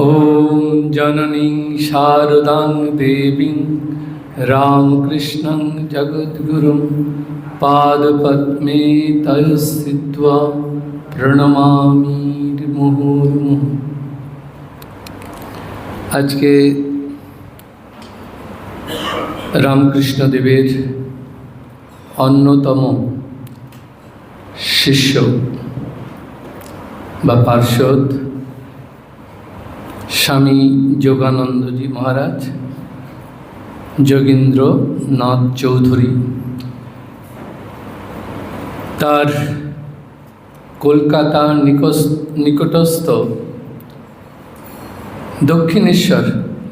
ॐ जननीं शारदां देवीं रामकृष्णं जगद्गुरुं पादपद्मे तः स्थित्वा প্রণমামি মুহুর্মুহু আজকে রামকৃষ্ণদেবের অন্যতম শিষ্য বা পার্ষদ স্বামী যোগানন্দজি মহারাজ, যোগীন্দ্র নাথ চৌধুরী। তার কলকাতা নিকস- নিকটস্থ দক্ষিণেশ্বর,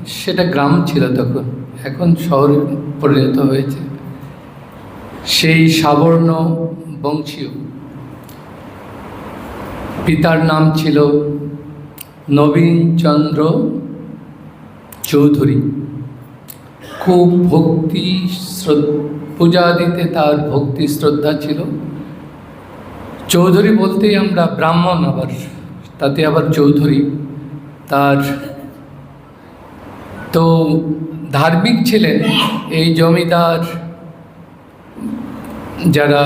সেটা গ্রাম ছিল তখন, এখন শহরে পরিণত হয়েছে। সেই সাবর্ণ বংশীয় পিতার নাম ছিল নবীন চন্দ্র চৌধুরী। খুব ভক্তি শ্রদ্ধ, পূজা দিতে তার ভক্তি শ্রদ্ধা ছিল। চৌধুরী বলতেই আমরা ব্রাহ্মণ আবার, তাতে আবার চৌধুরী তার। তো ধার্মিক ছিলেন এই জমিদার। যারা,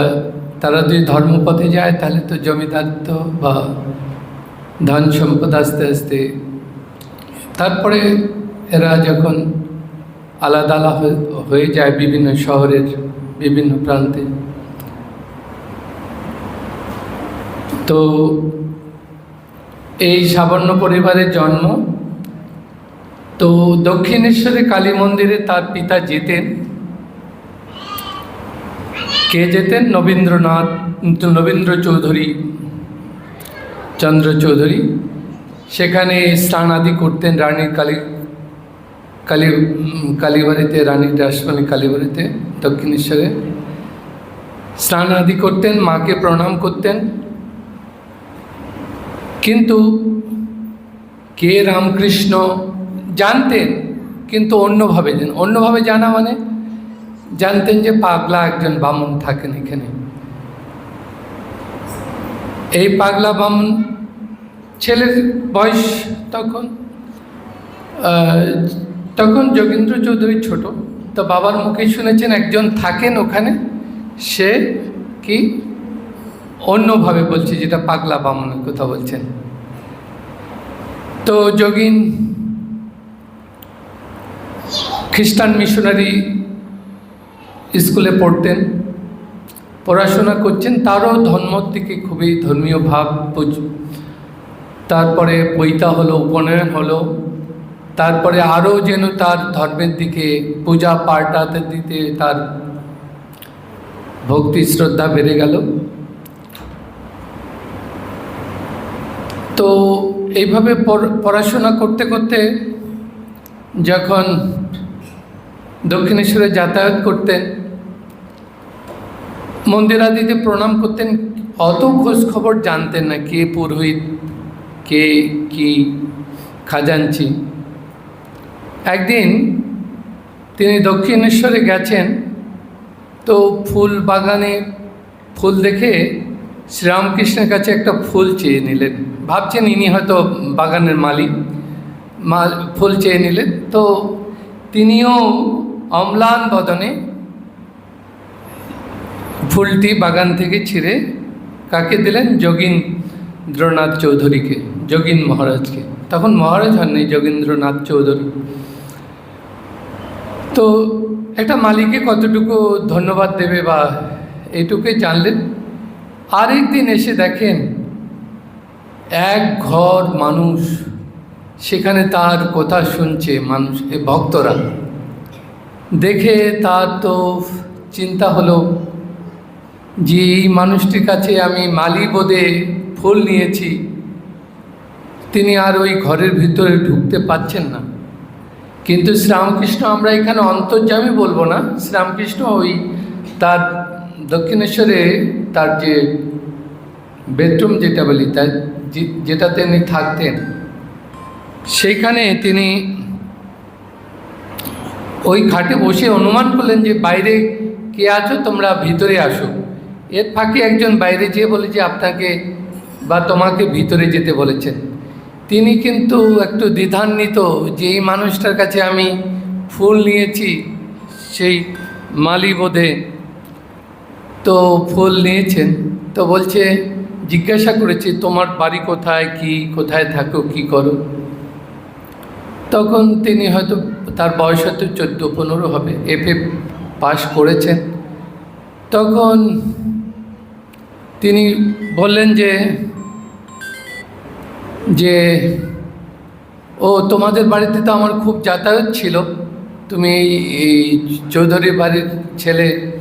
তারা যদি ধর্মপথে যায় তাহলে তো জমিদার তো বা ধন সম্পদ আস্তে আস্তে। তারপরে এরা যখন আলাদা আলাদা হয়ে- যায় বিভিন্ন শহরের বিভিন্ন প্রান্তে। তো এই সাবর্ণ পরিবারের জন্ম। তো দক্ষিণেশ্বরে কালী মন্দিরে তার পিতা যেতেন। কে যেতেন? নবীন্দ্রনাথ নবীন্দ্র চৌধুরী চন্দ্র চৌধুরী সেখানে স্নান আদি করতেন রানীর কালী কালী কালীবাড়িতে রানীর রাসমণি কালীবাড়িতে, দক্ষিণেশ্বরে। স্নান আদি করতেন, মাকে প্রণাম করতেন। কিন্তু কে রামকৃষ্ণ জানতেন, কিন্তু অন্যভাবে জান, অন্যভাবে জানা মানে জানতেন যে পাগলা একজন বামুন থাকেন এখানে। এই পাগলা বামুন ছেলের বয়স তখন তখন যোগেন্দ্র চৌধুরী ছোট। তো বাবার মুখে শুনেছেন, একজন থাকেন ওখানে, সে কি অন্যভাবে বলছে, যেটা পাগলা বামনের কথা বলছেন। তো যোগিন খ্রিস্টান মিশনারি স্কুলে পড়তেন। পড়াশোনা করছেন, তারও ধর্মর দিকে খুবই ধর্মীয় ভাব তারপরে পৈতা হলো, উপনয়ন হলো, তারপরে আরও যেন তার ধর্মের দিকে পূজা পাঠাতে দিতে তার ভক্তি শ্রদ্ধা বেড়ে গেল। তো এইভাবে পড়াশোনা করতে করতে যখন দক্ষিণেশ্বরে যাতায়াত করতেন মন্দিরাদিতে প্রণাম করতেন। অত খোঁজ খবর জানতেন না কে পুরোহিত, কে কি খাজাঞ্চি। একদিন তিনি দক্ষিণেশ্বরে গেছেন, তো ফুল বাগানে ফুল দেখে শ্রীরামকৃষ্ণের কাছে একটা ফুল চেয়ে নিলেন। ভাবছেন ইনি হয়তো বাগানের মালিক। মাল ফুল চেয়ে নিলেন। তো তিনিও অম্লান বদনে ফুলটি বাগান থেকে ছিঁড়ে কাকে দিলেন? যোগীন্দ্রনাথ চৌধুরীকে, যোগীন মহারাজকে। তখন মহারাজ হননি যোগীন্দ্রনাথ চৌধুরী। তো একটা মালিককে কতটুকু ধন্যবাদ দেবে বা এইটুকুই জানলেন? আরেক দিন এসে দেখেন এক ঘর মানুষ সেখানে তার কথা শুনছে মানুষ ভক্তরা। দেখে তার তো চিন্তা হলো যে এই মানুষটির কাছে আমি মালি বোধে ফুল নিয়েছি, তিনি আর ওই ঘরের ভিতরে ঢুকতে পাচ্ছেন না। কিন্তু শ্রীরামকৃষ্ণ, আমরা এখানে অন্তর্যামী বলব না, শ্রীরামকৃষ্ণ ওই তার দক্ষিণেশ্বরে তার যে বেডরুম যেটা বলি, তার যে- যেটাতে তিনি থাকতেন, সেইখানে তিনি ওই খাটে বসে অনুমান করলেন যে বাইরে কে আছো, তোমরা ভিতরে আসো। এর ফাঁকে একজন বাইরে যেয়ে বলে যে, আপনাকে বা তোমাকে ভিতরে যেতে বলেছেন। তিনি কিন্তু একটু দ্বিধান্বিত, যে এই মানুষটার কাছে আমি ফুল নিয়েছি, সেই মালি বোধে তো ফুল নিয়েছেন। তো বলছে, জিজ্ঞাসা করেছে, তোমার বাড়ি কোথায়? কি কোথায় থাকো? কি করো? তখন তিনি হয়তো তার বয়স হয়তো চোদ্দ, পনেরো হবে, এফএ পাশ করেছেন। তখন তিনি বললেন যে যে, ও, তোমাদের বাড়িতে তো আমার খুব যাতায়াত ছিল। তুমি এই- চৌধুরী বাড়ির ছেলে।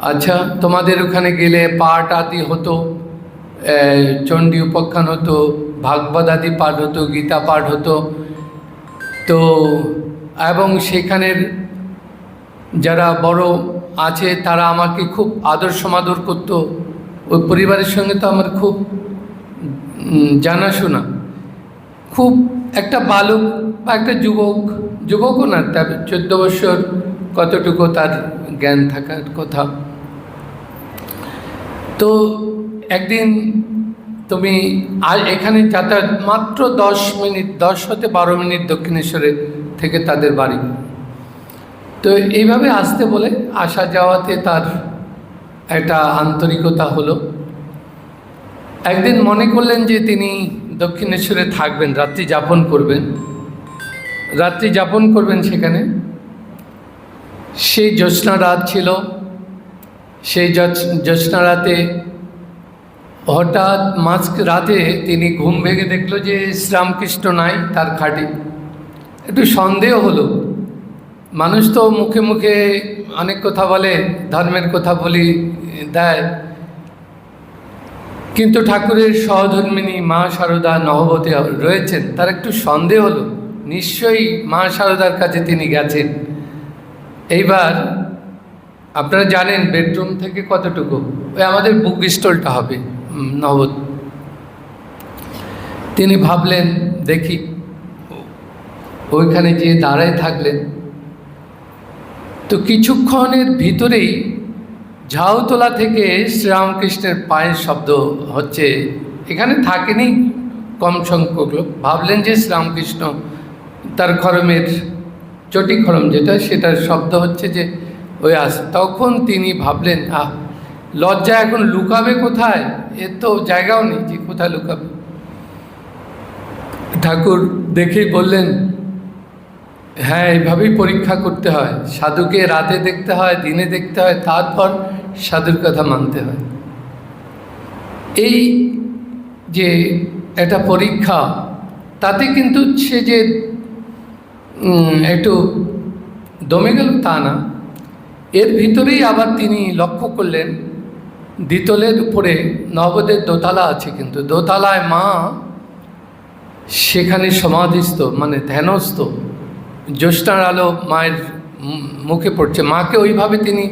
আচ্ছা তোমাদের ওখানে গেলে পাঠ আদি হতো চণ্ডী উপাখ্যান হতো, ভাগবত আদি পাঠ হতো, গীতা পাঠ হতো। তো, এবং সেখানের যারা বড় আছে, তারা আমাকে খুব আদর সমাদর করতো। ওই পরিবারের সঙ্গে তো আমার খুব জানাশোনা। খুব একটা বালক বা একটা যুবক, যুবকও না, তার চোদ্দ বছর কতটুকু তার জ্ঞান থাকার কথা। তো একদিন তুমি আর এখানে যাতায়াত মাত্র দশ মিনিট, দশ হতে বারো মিনিট দক্ষিণেশ্বরে থেকে তাদের বাড়ি। তো এইভাবে আসতে বলে আসা যাওয়াতে তার একটা আন্তরিকতা হলো। একদিন মনে করলেন যে তিনি দক্ষিণেশ্বরে থাকবেন, রাত্রি যাপন করবেন। রাত্রি যাপন করবেন সেখানে। সেই জ্যোৎস্না রাত ছিল। সেই জ্যোৎস্না রাতে হঠাৎ মাঝ রাতে তিনি ঘুম ভেঙে দেখল যে শ্রীরামকৃষ্ণ নাই তার খাটে। একটু সন্দেহ হলো। মানুষ তো মুখে মুখে অনেক কথা বলে, ধর্মের কথা বলি, দেয়। কিন্তু ঠাকুরের সহধর্মিনী মা সারদা নহবতী রয়েছেন, তার একটু সন্দেহ হলো। নিশ্চয়ই মা সারদার কাছে তিনি গেছেন। এইবার আপনারা জানেন বেডরুম থেকে কতটুকু? ওই আমাদের বুক স্টলটা হবে নহবত তিনি ভাবলেন, দেখি। ওইখানে যে দাঁড়ায় থাকলেন। তো কিছুক্ষণের ভিতরেই ঝাউতলা থেকে শ্রীরামকৃষ্ণের পায়ের শব্দ হচ্ছে। এখানে থাকেনি কম সংখ্যক লোক। ভাবলেন যে শ্রীরামকৃষ্ণ তার খরমের চটি খরম যেটা, সেটার শব্দ হচ্ছে যে, ওই আস তখন তিনি ভাবলেন, আহ, লজ্জা এখন লুকাবে কোথায়? এর তো জায়গাও নেই যে কোথায় লুকাবে। ঠাকুর দেখেই বললেন হ্যাঁ এইভাবেই পরীক্ষা করতে হয়। সাধুকে রাতে দেখতে হয়, দিনে দেখতে হয়, তারপর সাধুর কথা মানতে হয়। এই যে একটা পরীক্ষা, তাতে কিন্তু সে যে একটু দমে গেল তা না। এর ভিতরেই আবার তিনি লক্ষ্য করলেন, দ্বিতলের উপরে নবদের দোতলা আছে কিন্তু। দোতলায় মা সেখানে সমাধিস্থ মানে ধ্যানস্থ। জ্যোৎস্নার আলো মায়ের মুখে পড়ছে। মাকে ওইভাবে তিনি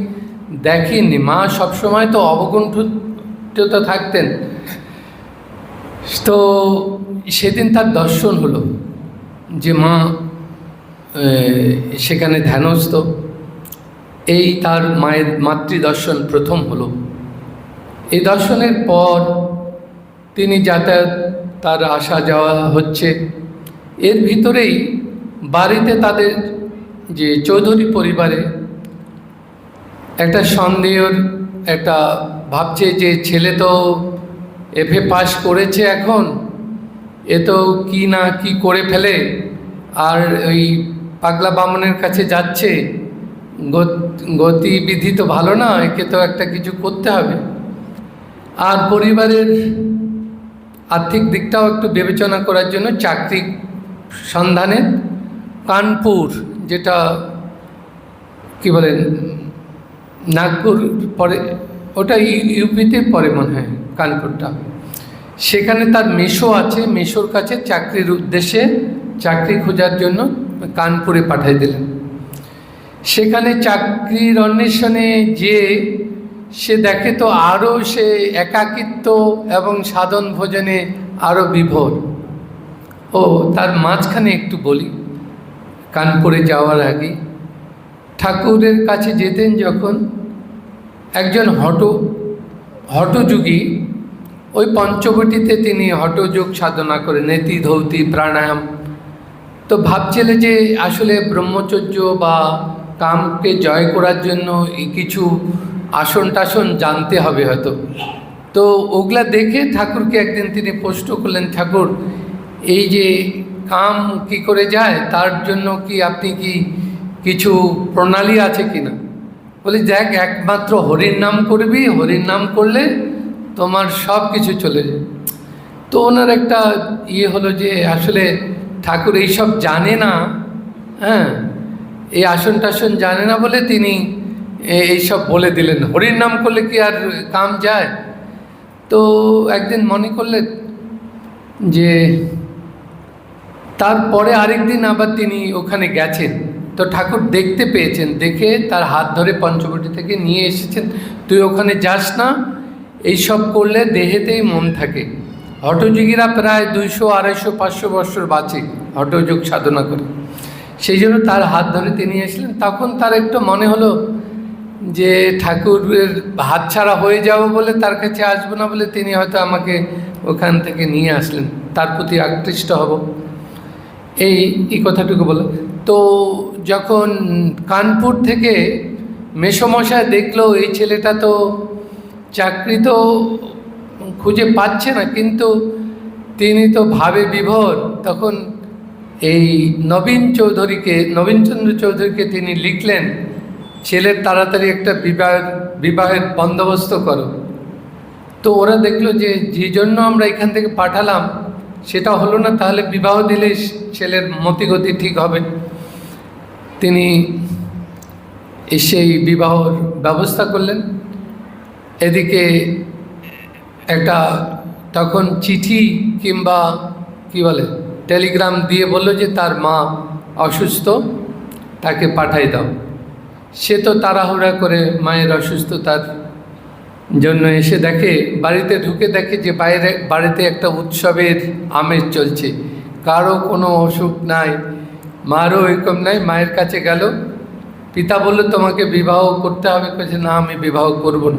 দেখেননি। মা সবসময় তো অবগুণ্ঠিত থাকতেন। তো সেদিন তার দর্শন হলো যে মা সেখানে ধ্যানস্থ। এই তার মায়ের মাতৃদর্শন প্রথম হলো। এই দর্শনের পর তিনি যাতায়াত, তার আসা যাওয়া হচ্ছে। এর ভিতরেই বাড়িতে তাদের যে চৌধুরী পরিবারে একটা সন্দেহর একটা ভাবছে যে ছেলে তো এফএ পাস করেছে এখন, এ তো কি না কি করে ফেলে, আর ওই পাগলা বামনের কাছে যাচ্ছে, গত- গতিবিধি তো ভালো না, একে তো একটা কিছু করতে হবে। আর পরিবারের আর্থিক দিকটাও একটু বিবেচনা করার জন্য চাকরি সন্ধানে কানপুর, যেটা কি বলেন নাগপুর পরে, ওটা ইউ- ইউপিতে পরে মনে হয়, কানপুরটা। সেখানে তার মেশো আছে মেশোর কাছে চাকরির উদ্দেশ্যে চাকরি খোঁজার জন্য কানপুরে পাঠিয়ে দিলেন। সেখানে চাকরির অন্বেষণে যে সে দেখে তো আরও সে একাকিত্ব এবং সাধন ভোজনে আরও বিভোর। ও, তার মাঝখানে একটু বলি। কানপুরে যাওয়ার আগে ঠাকুরের কাছে যেতেন যখন একজন হট, হটযুগী। ওই পঞ্চবটিতে তিনি হঠযোগ সাধনা করে নেতি, ধৌতি, প্রাণায়াম। তো ভাবছিলে যে আসলে ব্রহ্মচর্য বা কামকে জয় করার জন্য এই কিছু আসন টাসন জানতে হবে হয়তো। তো ওগুলা দেখে ঠাকুরকে একদিন তিনি প্রশ্ন করলেন, ঠাকুর, এই যে কাম কি করে যায়, তার জন্য কি আপনি কি কিছু প্রণালী আছে কি না বলি, দেখ, একমাত্র হরির নাম করবি, হরির নাম করলে তোমার সব কিছু চলে যায়। তো ওনার একটা ইয়ে হলো যে, আসলে ঠাকুর এইসব জানে না হ্যাঁ এই আসন টাসন জানে না বলে তিনি এইসব বলে দিলেন। হরির নাম করলে কি আর কাম যায়? তো একদিন মনে করলেন যে তারপরে আরেকদিন আবার তিনি ওখানে গেছেন। তো ঠাকুর দেখতে পেয়েছেন, দেখে তার হাত ধরে পঞ্চবটি থেকে নিয়ে এসেছেন। তুই ওখানে যাস না, এইসব করলে দেহেতেই মন থাকে। হঠযোগীরা প্রায় দুইশো, আড়াইশো, পাঁচশো বছর বাঁচে হঠযোগ সাধনা করে। সেই জন্য তার হাত ধরে তিনি এসলেন তখন তার একটু মনে হলো যে ঠাকুরের হাত ছাড়া হয়ে যাব বলে তার কাছে আসব না বলে তিনি হয়তো আমাকে ওখান থেকে নিয়ে আসলেন। তার প্রতি আকৃষ্ট হব। এই এই কথাটুকু বলো। তো যখন কানপুর থেকে মেসমশায় দেখল, এই ছেলেটা তো চাকরি তো খুঁজে পাচ্ছে না, কিন্তু তিনি তো ভাবে বিভোর। তখন এই নবীন চৌধুরীকে নবীনচন্দ্র চৌধুরীকে তিনি লিখলেন, ছেলের তাড়াতাড়ি একটা বিবাহ, বিবাহের বন্দোবস্ত করো। তো ওরা দেখল যে যে জন্য আমরা এখান থেকে পাঠালাম সেটা হলো না, তাহলে বিবাহ দিলে ছেলের মতিগতি ঠিক হবে। তিনি সেই বিবাহর ব্যবস্থা করলেন। এদিকে একটা তখন চিঠি কিংবা কি বলে, টেলিগ্রাম দিয়ে বলল যে তার মা অসুস্থ, তাকে পাঠাই দাও। সে তো তাড়াহুড়া করে মায়ের অসুস্থতার জন্য এসে দেখে, বাড়িতে ঢুকে দেখে যে বাইরে, বাড়িতে একটা উৎসবের আমেজ চলছে। কারও কোনো অসুখ নাই, মারও এরকম নাই, মায়ের কাছে গেল। পিতা বলল, তোমাকে বিবাহ করতে হবে। কাছে না, আমি বিবাহ করব না।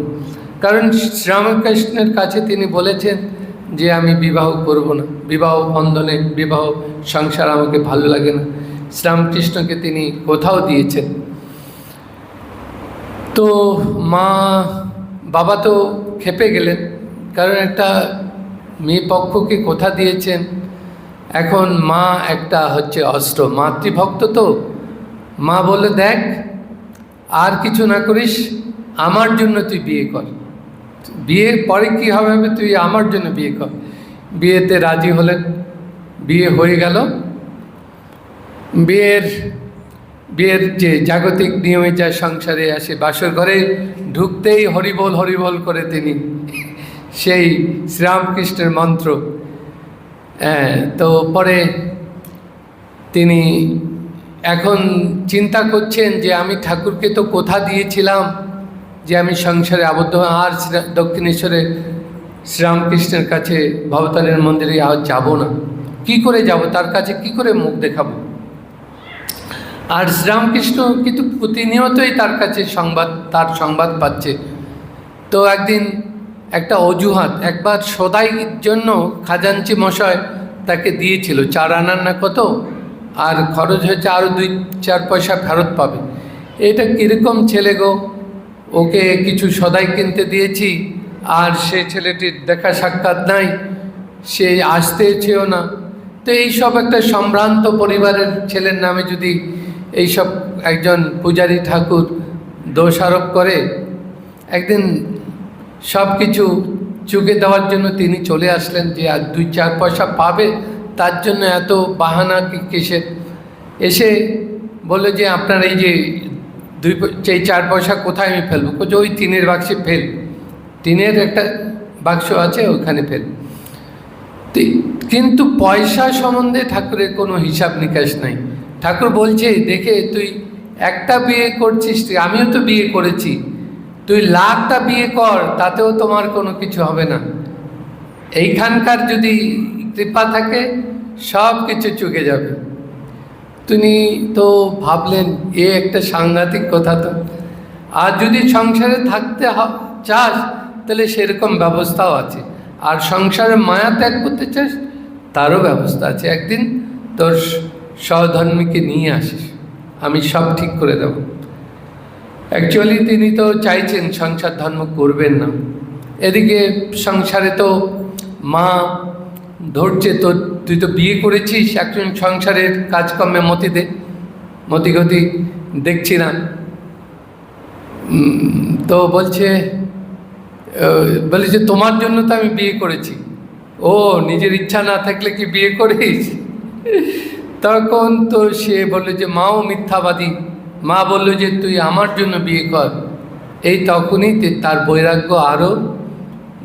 কারণ শ্রীরামকৃষ্ণের কাছে তিনি বলেছেন যে, আমি বিবাহ করব না। বিবাহ বন্ধনে, বিবাহ সংসার আমাকে ভালো লাগে না। শ্রীরামকৃষ্ণকে তিনি কোথাও দিয়েছেন। তো মা বাবা তো খেপে গেলেন, কারণ একটা মেয়ে পক্ষকে কথা দিয়েছেন। এখন মা একটা হচ্ছে অস্ত্র, মাতৃভক্ত তো। মা বলে দেখ, আর কিছু না করিস, আমার জন্য তুই বিয়ে কর। বিয়ে পরে কি হবে তুই আমার জন্য বিয়ে কর। বিয়েতে রাজি হলেন, বিয়ে হয়ে গেল। বিয়ের বিয়ের যে জাগতিক নিয়মে যা সংসারে আসে বাসর ঘরে ঢুকতেই হরিবল হরিবল করে তিনি। সেই শ্রীরামকৃষ্ণের মন্ত্র। হ্যাঁ, তো পরে তিনি এখন চিন্তা করছেন যে আমি ঠাকুরকে তো কোথা দিয়েছিলাম যে আমি সংসারে আবদ্ধ। আর দক্ষিণেশ্বরে শ্রীরামকৃষ্ণের কাছে ভবতারের মন্দিরে আর যাব না। কি করে যাব? তার কাছে কি করে মুখ দেখাবো? আর শ্রীরামকৃষ্ণ কিন্তু প্রতিনিয়তই তার কাছে সংবাদ, তার সংবাদ পাচ্ছে। তো একদিন একটা অজুহাত, একবার সদাইর জন্য খাজাঞ্চি মশাই তাকে দিয়েছিল, চার আনার না কত? আর খরচ হয়েছে আরও দুই, চার পয়সা ফেরত পাবে। এটা কীরকম ছেলে গো? ওকে কিছু সদাই কিনতে দিয়েছি, আর সে ছেলেটির দেখা সাক্ষাৎ নাই, সে আসতে না। তো এইসব একটা সম্ভ্রান্ত পরিবারের ছেলের নামে যদি এইসব একজন পূজারী ঠাকুর দোষারোপ করে, একদিন সব কিছু চুকে দেওয়ার জন্য তিনি চলে আসলেন যে আর দুই চার পয়সা পাবে, তার জন্য এত বাহানা কিসের? এসে বলল যে আপনার এই যে দুই এই চার পয়সা কোথায় আমি ফেলব? বলছে ওই টিনের বাক্সে ফেল। টিনের একটা বাক্স আছে, ওখানে ফেল। কিন্তু পয়সা সম্বন্ধে ঠাকুরের কোনো হিসাব নিকাশ নাই। ঠাকুর বলছে, দেখে তুই একটা বিয়ে করছিস আমিও তো বিয়ে করেছি। তুই লাখটা বিয়ে কর, তাতেও তোমার কোনো কিছু হবে না। এইখানকার যদি কৃপা থাকে, সব কিছু চুকে যাবে। তিনি তো ভাবলেন, এ একটা সাংঘাতিক কথা তো। আর যদি সংসারে থাকতে চাস, তাহলে সেরকম ব্যবস্থাও আছে। আর সংসারে মায়া ত্যাগ করতে চাস, তারও ব্যবস্থা আছে। একদিন তোর সহধর্মীকে নিয়ে আসিস আমি সব ঠিক করে দেব। অ্যাকচুয়ালি তিনি তো চাইছেন সংসার ধর্ম করবেন না। এদিকে সংসারে তো মা ধরছে তো তুই তো বিয়ে করেছিস একজন সংসারের কাজকর্মে মতি দে মতিগতি দেখছি না। তো বলছে আহ, বলে যে তোমার জন্য তো আমি বিয়ে করেছি। ও নিজের ইচ্ছা না থাকলে কি বিয়ে করিস? তখন তো সে বলল যে, মাও মিথ্যাবাদী। মা বলল যে, তুই আমার জন্য বিয়ে কর। এই তখনই তার বৈরাগ্য আরও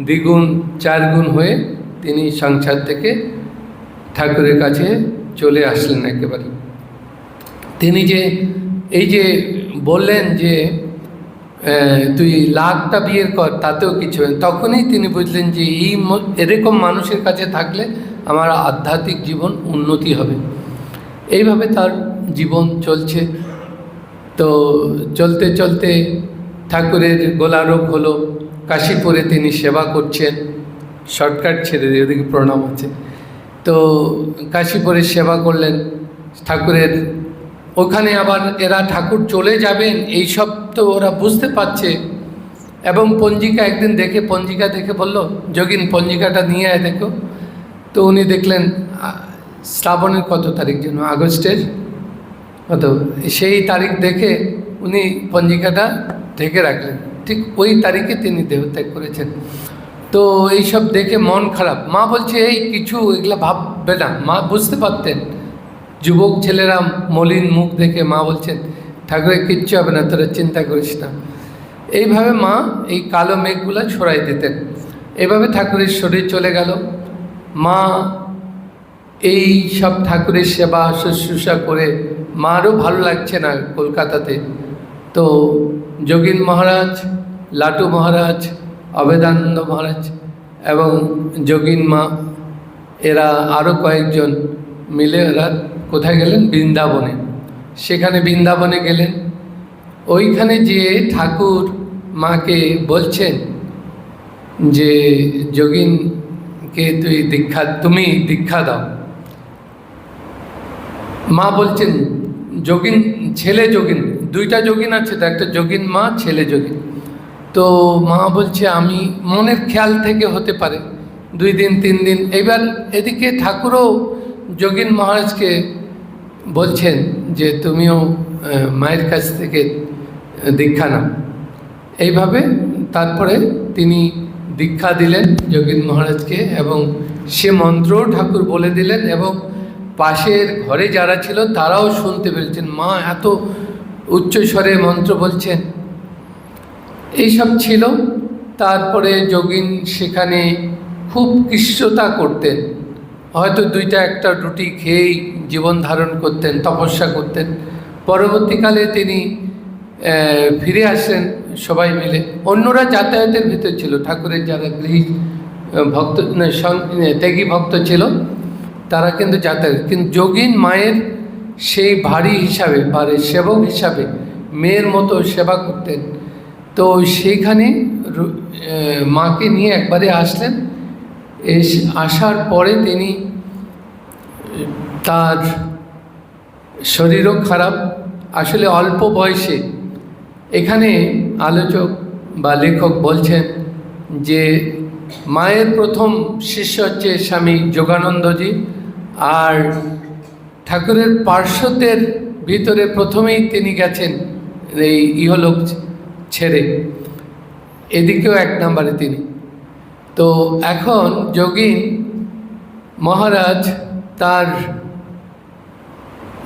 দ্বিগুণ, চারগুণ হয়ে তিনি সংসার থেকে ঠাকুরের কাছে চলে আসলেন একেবারে। তিনি যে, এই যে বললেন যে তুই লাখটা বিয়ের কর, তাতেও কিছু। তখনই তিনি বুঝলেন যে, এই এরকম মানুষের কাছে থাকলে আমার আধ্যাত্মিক জীবন উন্নতি হবে। এইভাবে তার জীবন চলছে। তো চলতে চলতে ঠাকুরের গোলারোগ হলো, কাশীপুরে তিনি সেবা করছেন, শর্টকাট ছেড়ে দিয়ে ওদিকে প্রণাম আছে। তো কাশীপুরে সেবা করলেন, ঠাকুরের ওখানে আবার এরা ঠাকুর চলে যাবেন এই সব তো ওরা বুঝতে পারছে। এবং পঞ্জিকা একদিন দেখে, পঞ্জিকা দেখে বলল যোগিন পঞ্জিকাটা নিয়ে আয়, দেখো। তো উনি দেখলেন শ্রাবণের কত তারিখ যেন, আগস্টের কত? সেই তারিখ দেখে উনি পঞ্জিকাটা ঢেকে রাখলেন। ঠিক ওই তারিখে তিনি দেহত্যাগ করেছেন। তো এইসব দেখে মন খারাপ। মা বলছে, এই কিছু এগুলা ভাববে না। মা বুঝতে পারতেন। যুবক ছেলেরা মলিন মুখ দেখে মা বলছেন ঠাকুরের কিচ্ছু হবে না, তোরা চিন্তা করিস না। এইভাবে মা এই কালো মেঘগুলো ছড়াই দিতেন। এভাবে ঠাকুরের শরীর চলে গেল। মা এই সব ঠাকুরের সেবা, শুশ্রূষা করে মারও ভালো লাগছে না কলকাতাতে। তো যোগিন মহারাজ, লাটু মহারাজ অবেদানন্দ মহারাজ এবং যোগিন মা, এরা আরও কয়েকজন মিলে এরা কোথায় গেলেন? বৃন্দাবনে। সেখানে বৃন্দাবনে গেলেন। ওইখানে যে ঠাকুর মাকে বলছেন যে, যোগিনকে তুই দীক্ষা, তুমি দীক্ষা দাও। মা বলছেন যোগিন ছেলে যোগিন দুইটা যোগিন আছে, তো একটা যোগিন মা, ছেলে যোগিন তো মা বলছে, আমি মনের খেয়াল থেকে হতে পারে, দুই দিন, তিন দিন। এবার এদিকে ঠাকুরও যোগিন মহারাজকে বলছেন যে, তুমিও মায়ের কাছ থেকে দীক্ষা নাও। এইভাবে তারপরে তিনি দীক্ষা দিলেন যোগীন মহারাজকে এবং সে মন্ত্রও ঠাকুর বলে দিলেন এবং পাশের ঘরে যারা ছিল তারাও শুনতে পেরেছেন। মা এত উচ্চ স্বরে মন্ত্র বলছেন। এইসব ছিল। তারপরে যোগিন সেখানে খুব কৃষ্ণতা করতেন। হয়তো দুইটা একটা রুটি খেয়েই জীবন ধারণ করতেন, তপস্যা করতেন। পরবর্তীকালে তিনি ফিরে আসেন সবাই মিলে। অন্যরা যাতায়াতের ভিতর ছিল। ঠাকুরের যারা গৃহী ভক্ত ত্যাগী ভক্ত ছিল তারা কিন্তু যাতায়াত কিন্তু যোগিন মায়ের সেই ভারী হিসাবে বারে সেবক হিসাবে মেয়ের মতো সেবা করতেন। তো সেইখানে মাকে নিয়ে একবারে আসলেন। এস আসার পরে তিনি তার শরীরও খারাপ। আসলে অল্প বয়সে এখানে আলোচক বা লেখক বলছেন যে মায়ের প্রথম শিষ্য হচ্ছে স্বামী যোগানন্দজি। আর ঠাকুরের পার্শ্বদের ভিতরে প্রথমেই তিনি গেছেন এই ইহলোক ছেড়ে, এদিকেও এক নম্বরে তিনি। তো এখন যোগী মহারাজ তার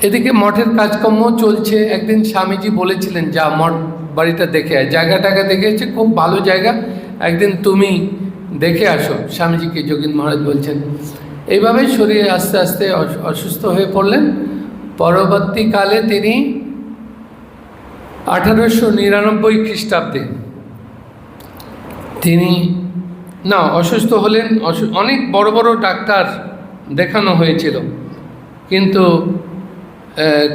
এদিকে মঠের কাজকর্ম চলছে। একদিন স্বামীজি বলেছিলেন, যা মঠ বাড়িটা দেখে আয়। জায়গাটাকে দেখেছে, খুব ভালো জায়গা। একদিন তুমি দেখে আসো। স্বামীজিকে যোগীন মহারাজ বলছেন এইভাবে শরীরে আস্তে আস্তে অস- অসুস্থ হয়ে পড়লেন। পরবর্তীকালে তিনি আঠারোশো নিরানব্বই খ্রিস্টাব্দে তিনি না, অসুস্থ হলেন। অনেক বড় বড় ডাক্তার দেখানো হয়েছিল। কিন্তু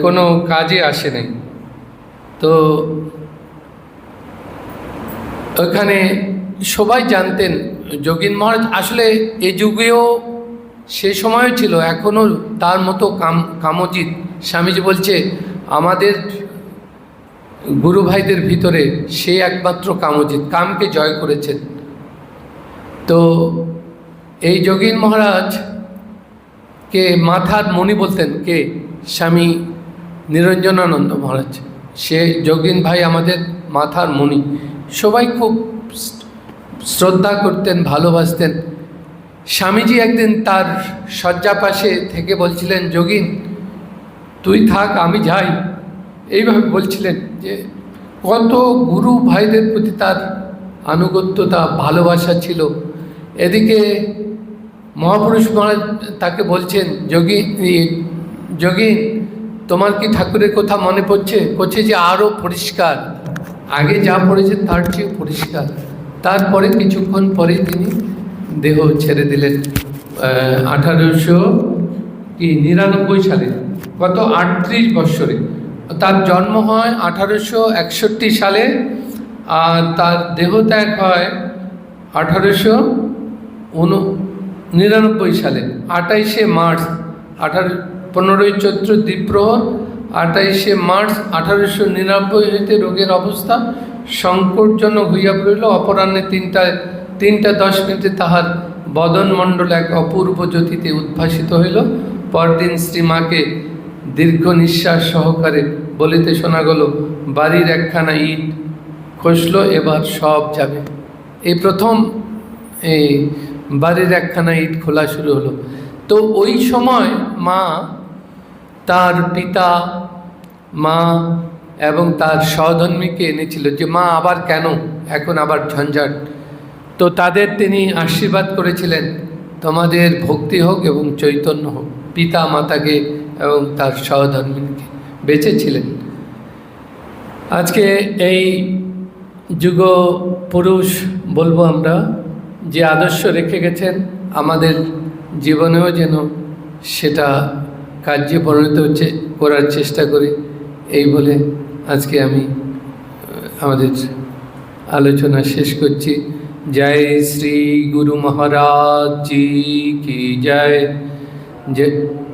কোনো কাজে আসেনি। তো ওখানে সবাই জানতেন, যোগিন মহারাজ। আসলে এ যুগেও সে সময়ও ছিল এখনও তার মতো কাম কামজিৎ স্বামীজি বলছে, আমাদের গুরু ভাইদের ভিতরে সে একমাত্র কামজিৎ কামকে জয় করেছেন। তো এই যোগীন মহারাজ কে মাথার মণি বলতেন কে? স্বামী নিরঞ্জনানন্দ মহারাজ। সে যোগিন ভাই আমাদের মাথার মণি। সবাই খুব শ্রদ্ধা করতেন, ভালোবাসতেন। স্বামীজি একদিন তার শয্যা পাশে থেকে বলছিলেন, যোগিন, তুই থাক, আমি যাই। এইভাবে বলছিলেন যে, কত গুরু ভাইদের প্রতি তার আনুগত্যতা, ভালোবাসা ছিল। এদিকে মহাপুরুষ মহারাজ তাকে বলছেন যোগী যোগী তোমার কি ঠাকুরের কথা মনে পড়ছে? করছে যে আরও পরিষ্কার। আগে যা পড়েছে তার চেয়ে পরিষ্কার। তারপরে কিছুক্ষণ পরে তিনি দেহ ছেড়ে দিলেন। আঠারোশো কি, নিরানব্বই সালে, গত আটত্রিশ বৎসরে। তার জন্ম হয় আঠারোশো একষট্টি সালে, আর তার দেহত্যাগ হয় আঠারোশো উন, নিরানব্বই সালে, আঠাইশে মার্চ আঠারো, পনেরোই চৈত্র দ্বীপ্রহর আঠাইশে মার্চ আঠারোশো নিরানব্বই হইতে রোগের অবস্থা সংকটজনক হইয়া পড়িল। অপরাহ্নে তিনটা তিনটা দশ মিনিটে তাহার বদনমণ্ডল এক অপূর্ব জ্যোতিতে উদ্ভাসিত হইল। পরদিন শ্রীমাকে দীর্ঘ নিঃশ্বাস সহকারে বলিতে শোনা গেল, বাড়ির একখানা ইট খসলো, এবার সব যাবে। এই প্রথম, এই বাড়ির একখানা ইট খোলা শুরু হলো। তো ওই সময় মা তার পিতা, মা এবং তার সহধর্মীকে এনেছিল যে, মা, আবার কেন? এখন আবার ঝঞ্ঝাট। তো তাদের তিনি আশীর্বাদ করেছিলেন, তোমাদের ভক্তি হোক এবং চৈতন্য হোক, পিতা মাতাকে এবং তার সহধর্মীকে বেঁচেছিলেন। আজকে এই যুগ পুরুষ বলব আমরা, যে আদর্শ রেখে গেছেন, আমাদের জীবনেও যেন সেটা কার্যে পরিণত হচ্ছে, করার চেষ্টা করি, এই বলে আজকে আমি আমাদের আলোচনা শেষ করছি। जय श्री गुरु महाराज जी की जय।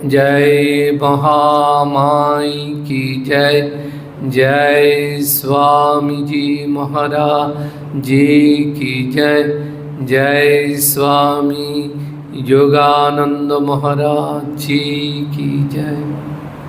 जय महामाई की जय। जय स्वामी जी महाराज जी की जय। जय स्वामी योगानंद महाराज जी की जय।